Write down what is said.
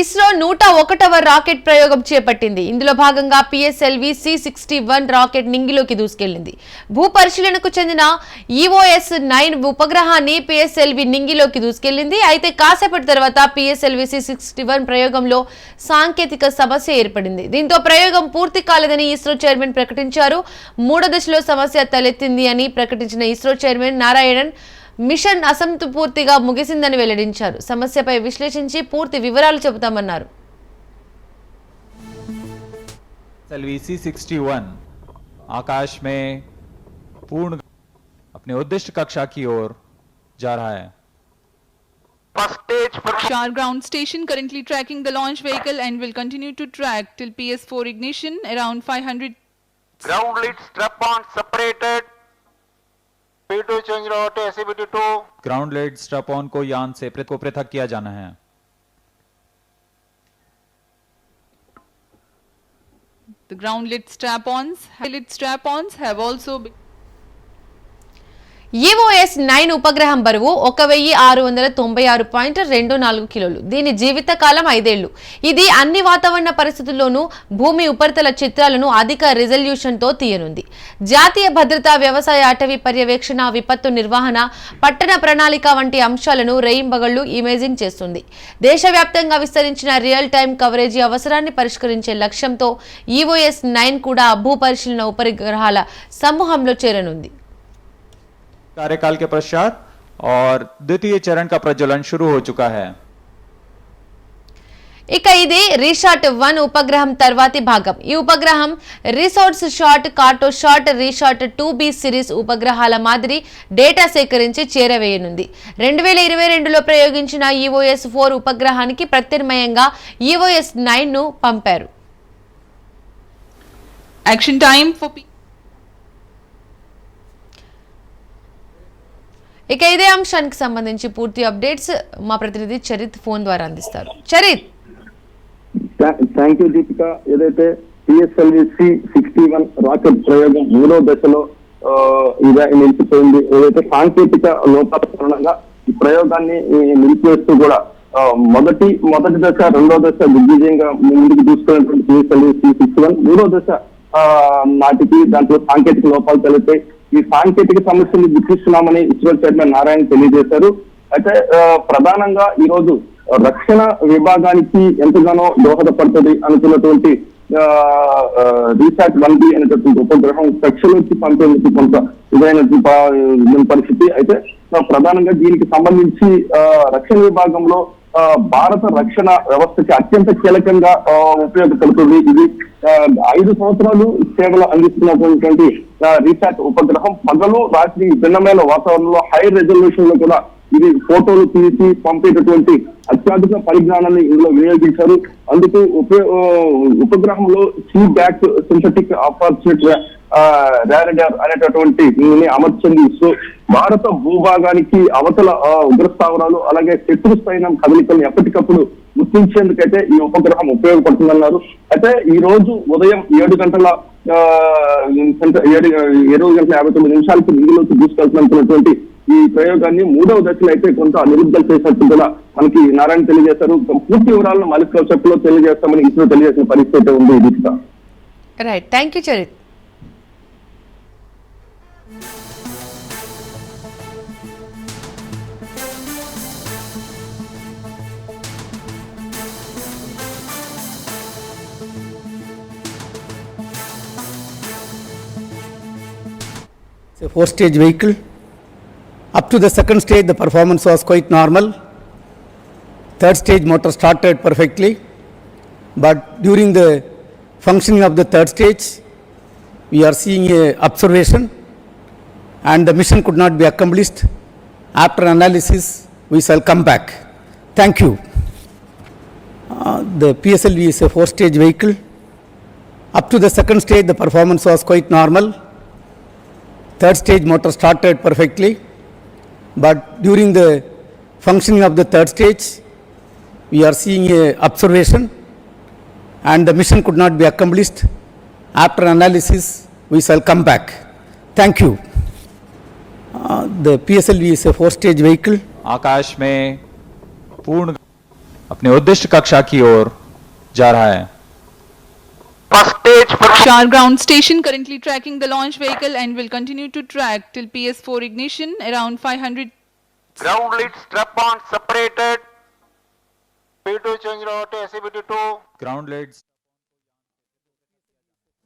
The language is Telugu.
ఇస్రో నూట ఒకటవ రాకెట్ ప్రయోగం చేపట్టింది. ఇందులో భాగంగా PSLV C sixty one rocket నింగిలోకి దూసుకెళ్ళింది భూ పరిశీలనకు చెందిన ఈఓఎస్ నైన్ ఉపగ్రహాన్ని పిఎస్ఎల్వి నింగిలోకి దూసుకెళ్ళింది అయితే కాసేపటి తర్వాత పిఎస్ఎల్వి సి సిక్స్టీ వన్ ప్రయోగంలో సాంకేతిక సమస్య ఏర్పడింది. దీంతో ప్రయోగం పూర్తి కాలేదని ఇస్రో చైర్మన్ ప్రకటించారు. మూడో దశలో సమస్య తలెత్తింది అని ప్రకటించిన ఇస్రో చైర్మన్ నారాయణన్ మిషన్ అసంపూర్తిగా ముగిసిందని వెల్లడించారు సమస్యపై విశ్లేషించి పూర్తి వివరాలు చెబుతామన్నారు एलवी सी सिक्सटी वन आकाश में पूर्ण अपने उद्दिष्ट कक्षा की ओर जा रहा है First stage for Shar ground station currently tracking the launch vehicle and will continue to track till PS4 ignition around 500 ground lead strap on separated. P2 change route SCBT 2. Ground lead को यान से को पृथक किया जाना है the ground lit strap-ons. Lit strap-ons have also been EOS nine ఉపగ్రహం బరువు ఒక వెయ్యి ఆరు వందల తొంభై ఆరు పాయింట్ రెండు నాలుగు కిలోలు. దీని జీవితకాలం ఐదేళ్ళు ఇది అన్ని వాతావరణ పరిస్థితుల్లోనూ భూమి ఉపరితల చిత్రాలను అధిక రిజల్యూషన్తో తీయనుంది. జాతీయ భద్రత వ్యవసాయ అటవీ పర్యవేక్షణ విపత్తు నిర్వహణ పట్టణ ప్రణాళిక వంటి అంశాలను రెయింబగళ్ళు ఇమేజింగ్ చేస్తుంది. దేశవ్యాప్తంగా విస్తరించిన రియల్ టైం కవరేజీ అవసరాన్ని పరిష్కరించే లక్ష్యంతో ఈఓఎస్ నైన్ కూడా భూ పరిశీలన ఉపగ్రహాల సమూహంలో చేరనుంది. कार्यकाल के पश्चात और द्वितीय चरण का प्रज्वलन शुरू हो चुका है ఇక ఇది రీషాట్ వన్ ఉపగ్రహం తర్వాతి భాగం ఈ ఉపగ్రహం Resourcesat Cartosat RISAT two B series ఉపగ్రహాల మాదిరి డేటా సేకరించి చేరవేయనుంది రెండు వేల ఇరవై రెండులో ప్రయోగించిన ఈఓఎస్ ఫోర్ ఉపగ్రహానికి ప్రత్యామ్నాయంగా ఈఓఎస్ నైన్ ను పంపారు action time for ఇక ఇదే అంశానికి సంబంధించి పూర్తి అప్డేట్స్ మా ప్రతినిధి చరిత్ ఫోన్ ద్వారా అందిస్తారు. చరిత్! Thank you Deepika. ఏదైతే PSLV C sixty one rocket ప్రయోగం మూడో దశలో ఆ, నిలిచిపోయింది. ఏదైతే సాంకేతిక లోపాల కారణంగా ఈ ప్రయోగాన్ని నిలిపివేస్తూ కూడా మొదటి మొదటి దశ రెండో దశ దిగ్విజయంగా ముందుకు తీసుకున్నటువంటి పిఎస్ఎల్వి సి సిక్స్టీ వన్ మూడో దశ నాటికి దాంట్లో సాంకేతిక లోపాలు తెలిపై ఈ సాంకేతిక సమస్యలు గుర్తిస్తున్నామని ఇస్రో చైర్మన్ నారాయణ తెలియజేశారు. అయితే ప్రధానంగా ఈ రోజు రక్షణ విభాగానికి ఎంతగానో దోహదపడుతుంది అనుకున్నటువంటి రీసాట్ వన్ బి అనేటటువంటి ఉపగ్రహం కక్షలోకి పంపేందుకు కొంత ఇదైనటువంటి పరిస్థితి. అయితే ప్రధానంగా దీనికి సంబంధించి ఆ, రక్షణ విభాగంలో భారత రక్షణ వ్యవస్థకి అత్యంత కీలకంగా ఉపయోగపడుతుంది. ఇది ఐదు సంవత్సరాలు సేవలు అందిస్తున్నటువంటి రీసాట్ ఉపగ్రహం. పగలు రాత్రి భిన్నమైన వాతావరణంలో హై రెజల్యూషన్లో కూడా ఇది ఫోటోలు తీసి పంపేటటువంటి అత్యాధునిక పరిజ్ఞానాన్ని ఇందులో వినియోగించారు. అందుకు ఉప- ఉపగ్రహంలో సీ బ్యాక్ సింథటిక్ ఆపర్చునిటీ రేరడర్ అనేటటువంటి అమర్చింది సో భారత భూభాగానికి అవతల ఉగ్రస్థావరాలు అలాగే శత్రు సైన్యం కదలికలను ఎప్పటికప్పుడు గుర్తించేందుకైతే ఈ ఉపగ్రహం ఉపయోగపడుతుందన్నారు. అయితే ఈ రోజు ఉదయం ఏడు గంటల ఏడు ఇరవై గంటల యాభై తొమ్మిది నిమిషాలకి నిధులకు తీసుకెళ్తున్నటువంటి ఈ ప్రయోగాన్ని మూడవ దశలో అయితే కొంత నిరుద్ధం చేసినట్టు కూడా మనకి నారాయణ తెలియజేశారు. పూర్తి వివరాలను మలిక్లో తెలియజేస్తామని ఇస్రో తెలియజేసిన పరిస్థితి ఉంది right thank you Charith A four-stage vehicle. Up to the second stage, the performance was quite normal. Third stage motor started perfectly. But during the functioning of the third stage, we are seeing a observation and the mission could not be accomplished. After analysis, we shall come back. Thank you. Uh, The PSLV is a four-stage vehicle. Up to the second stage, the performance was quite normal. Third stage motor started perfectly, but during the functioning of the third stage, we are seeing a observation and the mission could not be accomplished. After analysis, we shall come back. Thank you. Uh, The PSLV is a four-stage vehicle. आकाश में पूर्ण अपने उद्दिष्ट कक्षा की ओर जा रहा है Shar ground station currently tracking the launch vehicle and will continue to track till PS4 ignition around 500. Ground lead strap on separated. P2 change route, SCBT2. Ground leads.